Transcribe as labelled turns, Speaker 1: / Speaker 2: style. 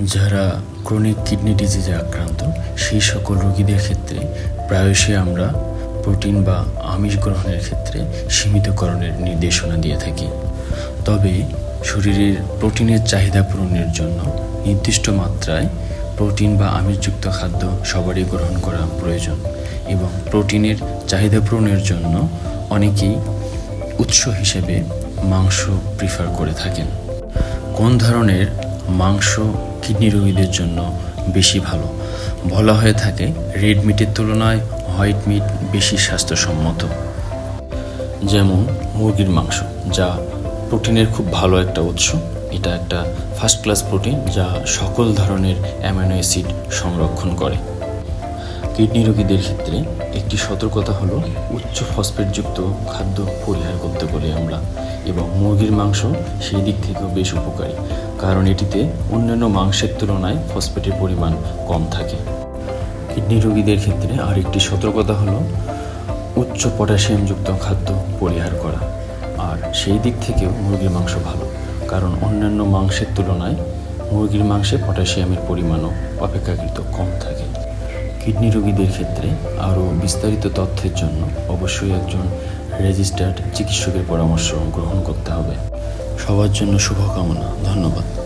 Speaker 1: যারা chronic kidney ডিজিজে আক্রান্ত, সেই সকল রোগীদের ক্ষেত্রে প্রায়শই আমরা প্রোটিন বা আমিষ গ্রহণের ক্ষেত্রে সীমিতকরণের নির্দেশনা দিয়ে থাকি। তবে শরীরের প্রোটিনের চাহিদা পূরণের জন্য নির্দিষ্ট মাত্রায় প্রোটিন বা আমিষযুক্ত খাদ্য সবারই গ্রহণ করা প্রয়োজন এবং প্রোটিনের চাহিদা পূরণের জন্য অনেকেই উৎস হিসেবে মাংস প্রিফার করে থাকেন। কোন ধরনের মাংস, কিডনি রোগীদের জন্য বেশি ভালো। বলা হয়ে থাকে, রেড মিটের তুলনায় হোয়াইট মিট বেশি স্বাস্থ্যসম্মত। যেমন মুরগির মাংস, যা প্রোটিনের খুব ভালো একটা উৎস। এটা একটা ফার্স্ট ক্লাস প্রোটিন যা সকল ধরনের অ্যামাইনো অ্যাসিড সংরক্ষণ করে। কিডনি রোগীদের ক্ষেত্রে একটি সতর্কতা হলো উচ্চ ফসফেটযুক্ত খাদ্য পরিহার করতে বলি আমরা, এবং মুরগির মাংস সেই দিক থেকেও বেশ উপকারী। কারণ এটিতে অন্যান্য মাংসের তুলনায় ফসফেটের পরিমাণ কম থাকে। কিডনি রোগীদের ক্ষেত্রে আরেকটি সতর্কতা হলো উচ্চ পটাশিয়ামযুক্ত খাদ্য পরিহার করা। আর সেই দিক থেকেও মুরগির মাংস ভালো, কারণ অন্যান্য মাংসের তুলনায় মুরগির মাংসে পটাশিয়ামের পরিমাণও অপেক্ষাকৃত কম থাকে। কিডনি রোগীদের ক্ষেত্রে আরও বিস্তারিত তথ্যের জন্য অবশ্যই একজন রেজিস্টার্ড চিকিৎসকের পরামর্শ গ্রহণ করতে হবে। সবার জন্য শুভকামনা ধন্যবাদ।